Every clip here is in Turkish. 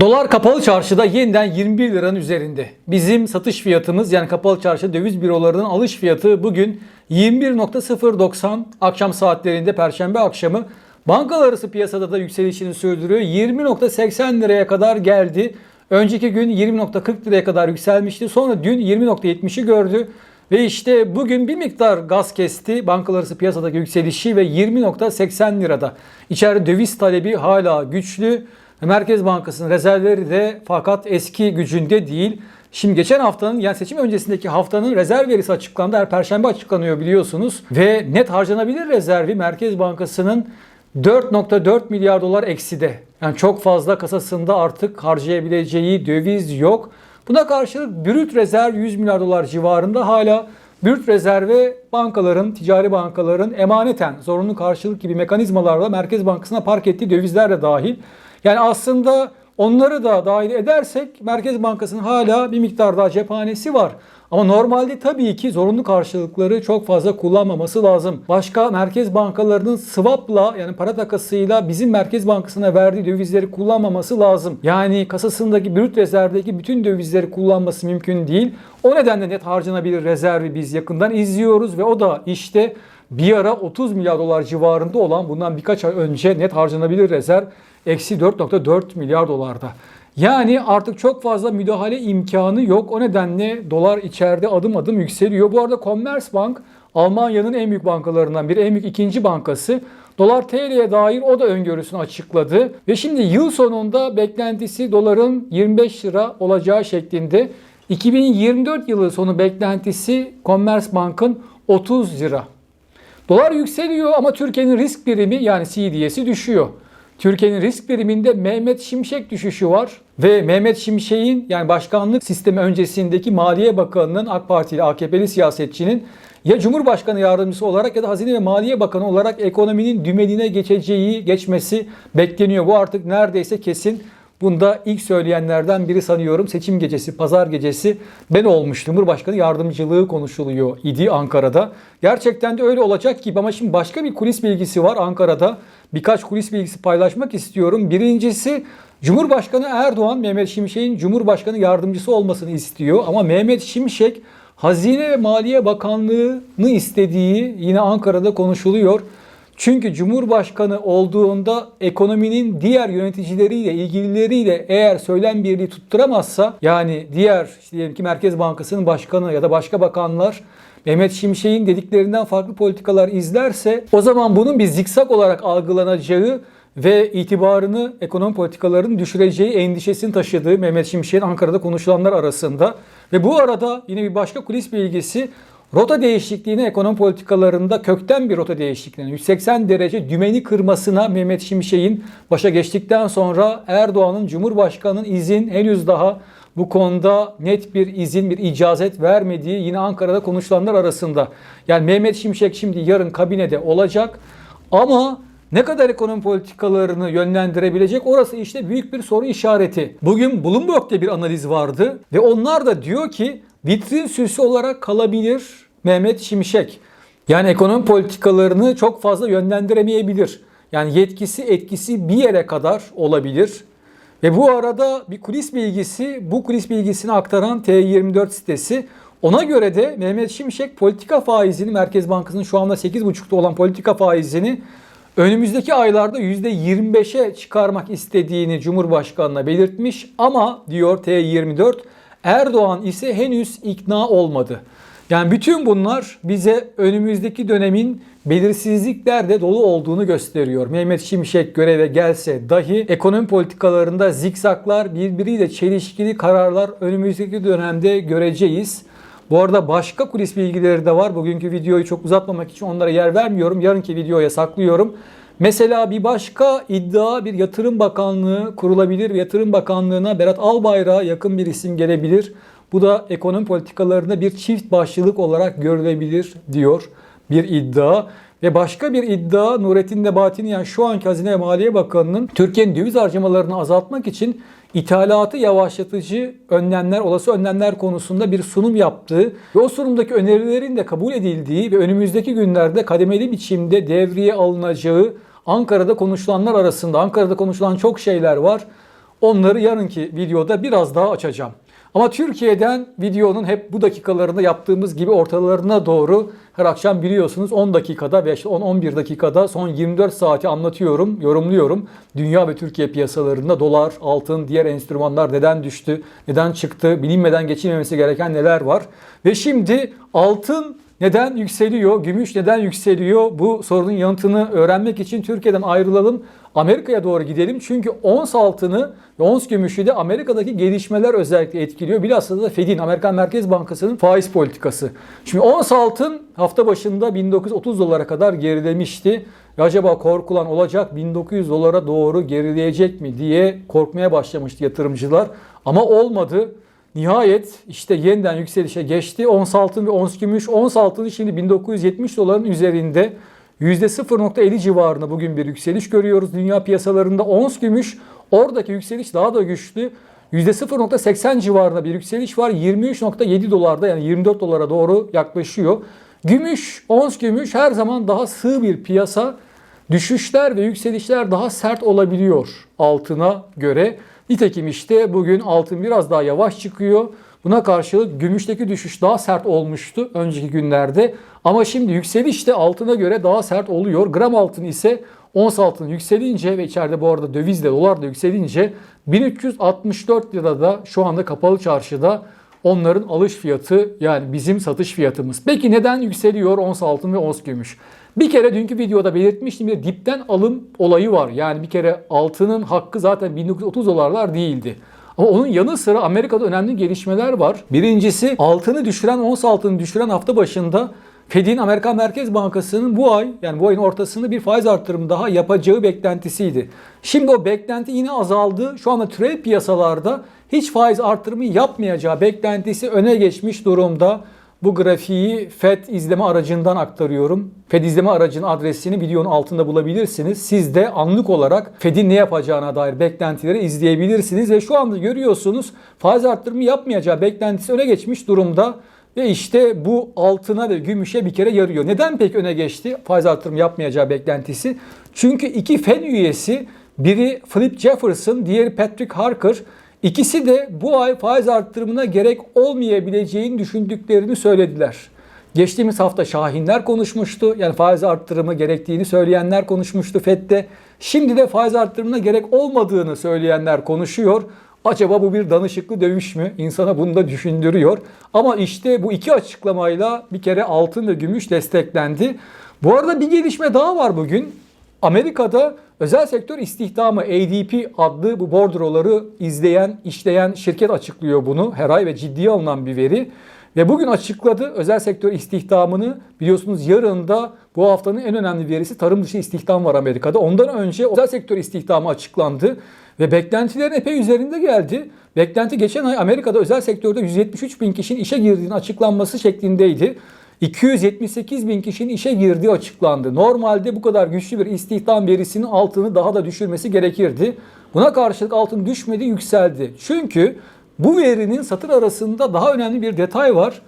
Dolar kapalı çarşıda yeniden 21 liranın üzerinde. Bizim satış fiyatımız yani kapalı çarşı döviz bürolarının alış fiyatı bugün 21.090 akşam saatlerinde perşembe akşamı. Bankalar piyasada da yükselişini sürdürüyor. 20.80 liraya kadar geldi. Önceki gün 20.40 liraya kadar yükselmişti. Sonra dün 20.70'i gördü. Ve işte bugün bir miktar gaz kesti bankalar arası piyasadaki yükselişi ve 20.80 lirada. İçeride döviz talebi hala güçlü. Merkez Bankası'nın rezervleri de fakat eski gücünde değil. Şimdi geçen haftanın yani seçim öncesindeki haftanın rezerv verisi açıklandı. Her perşembe açıklanıyor biliyorsunuz. Ve net harcanabilir rezervi Merkez Bankası'nın 4.4 milyar dolar ekside. Yani çok fazla kasasında artık harcayabileceği döviz yok. Buna karşılık brüt rezerv 100 milyar dolar civarında hala brüt rezerve bankaların, ticari bankaların emaneten zorunlu karşılık gibi mekanizmalarla Merkez Bankası'na park ettiği dövizler de dahil. Yani aslında onları da dahil edersek Merkez Bankası'nın hala bir miktar daha cephanesi var. Ama normalde tabii ki zorunlu karşılıkları çok fazla kullanmaması lazım. Başka merkez bankalarının swap'la yani para takasıyla bizim Merkez Bankası'na verdiği dövizleri kullanmaması lazım. Yani kasasındaki brüt rezervdeki bütün dövizleri kullanması mümkün değil. O nedenle net harcanabilir rezervi biz yakından izliyoruz ve o da işte bir ara 30 milyar dolar civarında olan bundan birkaç ay önce net harcanabilir rezerv eksi 4.4 milyar dolarda. Yani artık çok fazla müdahale imkanı yok. O nedenle dolar içeride adım adım yükseliyor. Bu arada Commerzbank Almanya'nın en büyük bankalarından biri, en büyük ikinci bankası. Dolar TL'ye dair o da öngörüsünü açıkladı. Ve şimdi yıl sonunda beklentisi doların 25 lira olacağı şeklinde. 2024 yılı sonu beklentisi Commerzbank'ın 30 lira. Dolar yükseliyor ama Türkiye'nin risk birimi yani CDS'i düşüyor. Türkiye'nin risk biriminde Mehmet Şimşek düşüşü var ve Mehmet Şimşek'in yani başkanlık sistemi öncesindeki Maliye Bakanı'nın AK Partili AKP'li siyasetçinin ya Cumhurbaşkanı yardımcısı olarak ya da Hazine ve Maliye Bakanı olarak ekonominin dümenine geçeceği, geçmesi bekleniyor. Bu artık neredeyse kesin. Bunda ilk söyleyenlerden biri sanıyorum seçim gecesi, pazar gecesi ben olmuştum. Cumhurbaşkanı yardımcılığı konuşuluyor idi Ankara'da. Gerçekten de öyle olacak gibi ama şimdi başka bir kulis bilgisi var Ankara'da. Birkaç kulis bilgisi paylaşmak istiyorum. Birincisi Cumhurbaşkanı Erdoğan Mehmet Şimşek'in Cumhurbaşkanı yardımcısı olmasını istiyor. Ama Mehmet Şimşek Hazine ve Maliye Bakanlığı'nı istediği yine Ankara'da konuşuluyor. Çünkü Cumhurbaşkanı olduğunda ekonominin diğer yöneticileriyle, ilgilileriyle eğer söylem birliği tutturamazsa yani diğer işte diyelim ki Merkez Bankası'nın başkanı ya da başka bakanlar Mehmet Şimşek'in dediklerinden farklı politikalar izlerse o zaman bunun bir zikzak olarak algılanacağı ve itibarını ekonomi politikalarının düşüreceği endişesini taşıdığı Mehmet Şimşek'in Ankara'da konuşulanlar arasında. Ve bu arada yine bir başka kulis bilgisi rota değişikliğine ekonomi politikalarında kökten bir rota değişikliğine 180 derece dümeni kırmasına Mehmet Şimşek'in başa geçtikten sonra Erdoğan'ın Cumhurbaşkanı'nın izin henüz daha bu konuda net bir izin, bir icazet vermediği yine Ankara'da konuşulanlar arasında. Yani Mehmet Şimşek şimdi yarın kabinede olacak ama ne kadar ekonomi politikalarını yönlendirebilecek orası işte büyük bir soru işareti. Bugün Bloomberg'de bir analiz vardı ve onlar da diyor ki vitrin süsü olarak kalabilir Mehmet Şimşek. Yani ekonomi politikalarını çok fazla yönlendiremeyebilir. Yani yetkisi etkisi bir yere kadar olabilir. Ve bu arada bir kulis bilgisi, bu kulis bilgisini aktaran T24 sitesi ona göre de Mehmet Şimşek politika faizini Merkez Bankası'nın şu anda 8,5'ta olan politika faizini önümüzdeki aylarda %25'e çıkarmak istediğini Cumhurbaşkanı'na belirtmiş ama diyor T24 Erdoğan ise henüz ikna olmadı. Yani bütün bunlar bize önümüzdeki dönemin belirsizliklerle dolu olduğunu gösteriyor. Mehmet Şimşek göreve gelse dahi ekonomi politikalarında zikzaklar, birbiriyle çelişkili kararlar önümüzdeki dönemde göreceğiz. Bu arada başka kulis bilgileri de var. Bugünkü videoyu çok uzatmamak için onlara yer vermiyorum. Yarınki videoya saklıyorum. Mesela bir başka iddia bir yatırım bakanlığı kurulabilir. Yatırım bakanlığına Berat Albayrak'a yakın bir isim gelebilir. Bu da ekonomi politikalarında bir çift başlılık olarak görülebilir diyor bir iddia. Ve başka bir iddia Nurettin Nebati'nin yani şu anki Hazine ve Maliye Bakanı'nın Türkiye'nin döviz harcamalarını azaltmak için ithalatı yavaşlatıcı önlemler, olası önlemler konusunda bir sunum yaptığı ve o sunumdaki önerilerin de kabul edildiği ve önümüzdeki günlerde kademeli biçimde devreye alınacağı Ankara'da konuşulanlar arasında, Ankara'da konuşulan çok şeyler var. Onları yarınki videoda biraz daha açacağım. Ama Türkiye'den videonun hep bu dakikalarında yaptığımız gibi ortalarına doğru her akşam biliyorsunuz 10 dakikada ve işte 10-11 dakikada son 24 saati anlatıyorum, yorumluyorum. Dünya ve Türkiye piyasalarında dolar, altın, diğer enstrümanlar neden düştü, neden çıktı, bilinmeden geçilmemesi gereken neler var. Ve şimdi altın neden yükseliyor, gümüş neden yükseliyor bu sorunun yanıtını öğrenmek için Türkiye'den ayrılalım. Amerika'ya doğru gidelim. Çünkü ons altını ve ons gümüşü de Amerika'daki gelişmeler özellikle etkiliyor. Bilhassa da Fed'in, Amerikan Merkez Bankası'nın faiz politikası. Şimdi ons altın hafta başında 1930 dolara kadar gerilemişti. Acaba korkulan olacak 1900 dolara doğru gerileyecek mi diye korkmaya başlamıştı yatırımcılar. Ama olmadı. Nihayet işte yeniden yükselişe geçti. Ons altın ve ons gümüş. Ons altını şimdi 1970 doların üzerinde. %0.50 civarında bugün bir yükseliş görüyoruz dünya piyasalarında. Ons gümüş oradaki yükseliş daha da güçlü. %0.80 civarında bir yükseliş var. 23.7 dolarda yani 24 dolara doğru yaklaşıyor. Gümüş, ons gümüş her zaman daha sığ bir piyasa. Düşüşler ve yükselişler daha sert olabiliyor altına göre. Nitekim işte bugün altın biraz daha yavaş çıkıyor. Buna karşılık gümüşteki düşüş daha sert olmuştu önceki günlerde. Ama şimdi yükseliş de altına göre daha sert oluyor. Gram altın ise ons altın yükselince ve içeride bu arada dövizle dolar da yükselince 1364 lirada şu anda kapalı çarşıda onların alış fiyatı yani bizim satış fiyatımız. Peki neden yükseliyor ons altın ve ons gümüş? Bir kere dünkü videoda belirtmiştim bir dipten alım olayı var. Yani bir kere altının hakkı zaten 1930 dolarlar değildi. Ama onun yanı sıra Amerika'da önemli gelişmeler var. Birincisi altını düşüren, ons altını düşüren hafta başında Fed'in Amerikan Merkez Bankası'nın bu ay yani bu ayın ortasında bir faiz artırımı daha yapacağı beklentisiydi. Şimdi o beklenti yine azaldı. Şu anda türev piyasalarda hiç faiz artırımı yapmayacağı beklentisi öne geçmiş durumda. Bu grafiği FED izleme aracından aktarıyorum. FED izleme aracının adresini videonun altında bulabilirsiniz. Siz de anlık olarak FED'in ne yapacağına dair beklentileri izleyebilirsiniz. Ve şu anda görüyorsunuz faiz arttırımı yapmayacağı beklentisi öne geçmiş durumda. Ve işte bu altına ve gümüşe bir kere yarıyor. Neden pek öne geçti faiz artırımı yapmayacağı beklentisi? Çünkü iki FED üyesi biri Philip Jefferson, diğeri Patrick Harker İkisi de bu ay faiz arttırımına gerek olmayabileceğini düşündüklerini söylediler. Geçtiğimiz hafta Şahinler konuşmuştu. Yani faiz arttırımı gerektiğini söyleyenler konuşmuştu FED'de. Şimdi de faiz arttırımına gerek olmadığını söyleyenler konuşuyor. Acaba bu bir danışıklı dövüş mü? İnsana bunu da düşündürüyor. Ama işte bu iki açıklamayla bir kere altın ve gümüş desteklendi. Bu arada bir gelişme daha var bugün. Amerika'da özel sektör istihdamı ADP adlı bu bordroları izleyen, işleyen şirket açıklıyor bunu her ay ve ciddiye alınan bir veri. Ve bugün açıkladı özel sektör istihdamını. Biliyorsunuz yarın da bu haftanın en önemli verisi tarım dışı istihdam var Amerika'da. Ondan önce özel sektör istihdamı açıklandı ve beklentilerin epey üzerinde geldi. Beklenti geçen ay Amerika'da özel sektörde 173 bin kişinin işe girdiğini açıklanması şeklindeydi. 278 bin kişinin işe girdiği açıklandı. Normalde bu kadar güçlü bir istihdam verisinin altını daha da düşürmesi gerekirdi. Buna karşılık altın düşmedi, yükseldi. Çünkü bu verinin satır arasında daha önemli bir detay var.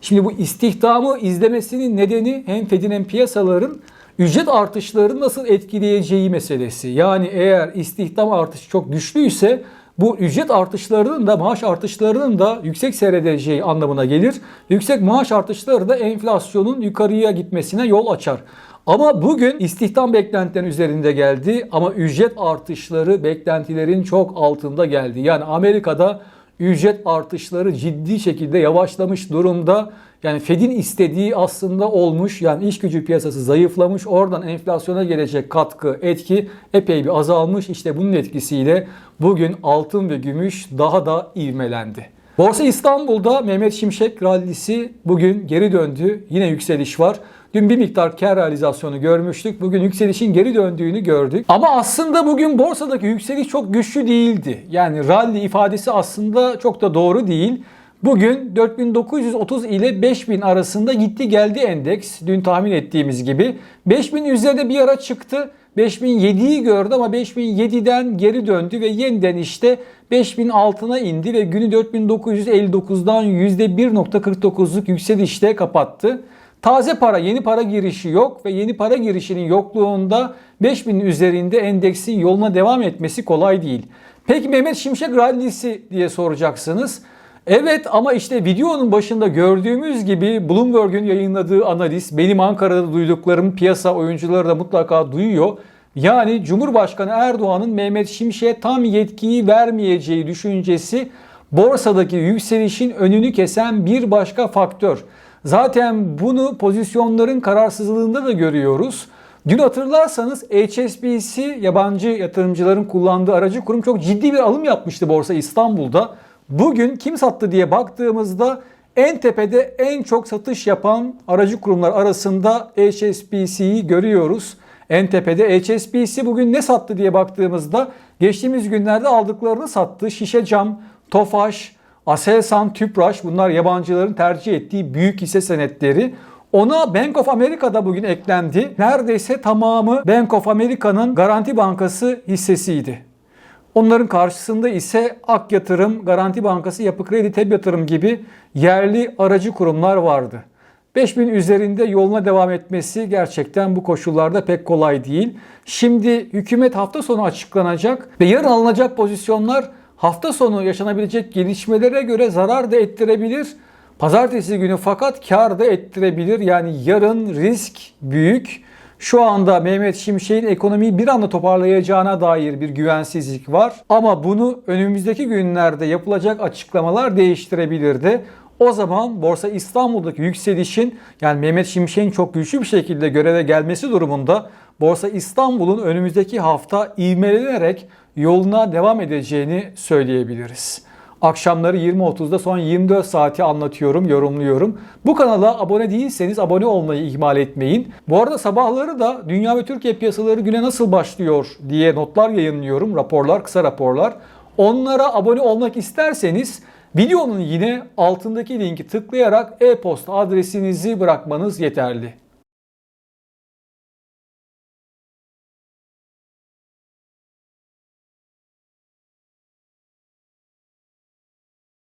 Şimdi bu istihdamı izlemesinin nedeni hem Fed'in hem piyasaların ücret artışlarını nasıl etkileyeceği meselesi. Yani eğer istihdam artışı çok güçlüyse bu ücret artışlarının da maaş artışlarının da yüksek seyredeceği anlamına gelir. Yüksek maaş artışları da enflasyonun yukarıya gitmesine yol açar. Ama bugün istihdam beklentilerin üzerinde geldi ama ücret artışları beklentilerin çok altında geldi. Yani Amerika'da ücret artışları ciddi şekilde yavaşlamış durumda. Yani Fed'in istediği aslında olmuş. Yani iş gücü piyasası zayıflamış. Oradan enflasyona gelecek katkı, etki epey bir azalmış. İşte bunun etkisiyle bugün altın ve gümüş daha da ivmelendi. Borsa İstanbul'da Mehmet Şimşek rallisi bugün geri döndü. Yine yükseliş var. Dün bir miktar kar realizasyonu görmüştük. Bugün yükselişin geri döndüğünü gördük. Ama aslında bugün borsadaki yükseliş çok güçlü değildi. Yani rally ifadesi aslında çok da doğru değil. Bugün 4930 ile 5000 arasında gitti geldi endeks. Dün tahmin ettiğimiz gibi. 5000 üzerinde bir ara çıktı. 5007'yi gördü ama 5007'den geri döndü ve yeniden işte 5000 altına indi ve günü 4959'dan %1.49'luk yükselişte kapattı. Taze para, yeni para girişi yok ve yeni para girişinin yokluğunda 5000'in üzerinde endeksin yoluna devam etmesi kolay değil. Peki Mehmet Şimşek rallisi diye soracaksınız. Evet ama işte videonun başında gördüğümüz gibi Bloomberg'un yayınladığı analiz benim Ankara'da duyduklarım piyasa oyuncuları da mutlaka duyuyor. Yani Cumhurbaşkanı Erdoğan'ın Mehmet Şimşek'e tam yetkiyi vermeyeceği düşüncesi borsadaki yükselişin önünü kesen bir başka faktör. Zaten bunu pozisyonların kararsızlığında da görüyoruz. Dün hatırlarsanız HSBC yabancı yatırımcıların kullandığı aracı kurum çok ciddi bir alım yapmıştı Borsa İstanbul'da. Bugün kim sattı diye baktığımızda en tepede en çok satış yapan aracı kurumlar arasında HSBC'yi görüyoruz. En tepede HSBC bugün ne sattı diye baktığımızda geçtiğimiz günlerde aldıklarını sattı. Şişe cam, Tofaş, Aselsan, Tüpraş bunlar yabancıların tercih ettiği büyük hisse senetleri. Ona Bank of America'da bugün eklendi. Neredeyse tamamı Bank of America'nın Garanti Bankası hissesiydi. Onların karşısında ise Ak Yatırım, Garanti Bankası, Yapı Kredi, TEB Yatırım gibi yerli aracı kurumlar vardı. 5000 üzerinde yoluna devam etmesi gerçekten bu koşullarda pek kolay değil. Şimdi hükümet hafta sonu açıklanacak ve yarın alınacak pozisyonlar hafta sonu yaşanabilecek gelişmelere göre zarar da ettirebilir. Pazartesi günü fakat kar da ettirebilir. Yani yarın risk büyük. Şu anda Mehmet Şimşek'in ekonomiyi bir anda toparlayacağına dair bir güvensizlik var. Ama bunu önümüzdeki günlerde yapılacak açıklamalar değiştirebilirdi. O zaman Borsa İstanbul'daki yükselişin yani Mehmet Şimşek'in çok güçlü bir şekilde göreve gelmesi durumunda Borsa İstanbul'un önümüzdeki hafta ivmelenerek yoluna devam edeceğini söyleyebiliriz. Akşamları 20.30'da son 24 saati anlatıyorum, yorumluyorum. Bu kanala abone değilseniz abone olmayı ihmal etmeyin. Bu arada sabahları da dünya ve Türkiye piyasaları güne nasıl başlıyor diye notlar yayınlıyorum. Raporlar, kısa raporlar. Onlara abone olmak isterseniz videonun yine altındaki linki tıklayarak e-posta adresinizi bırakmanız yeterli.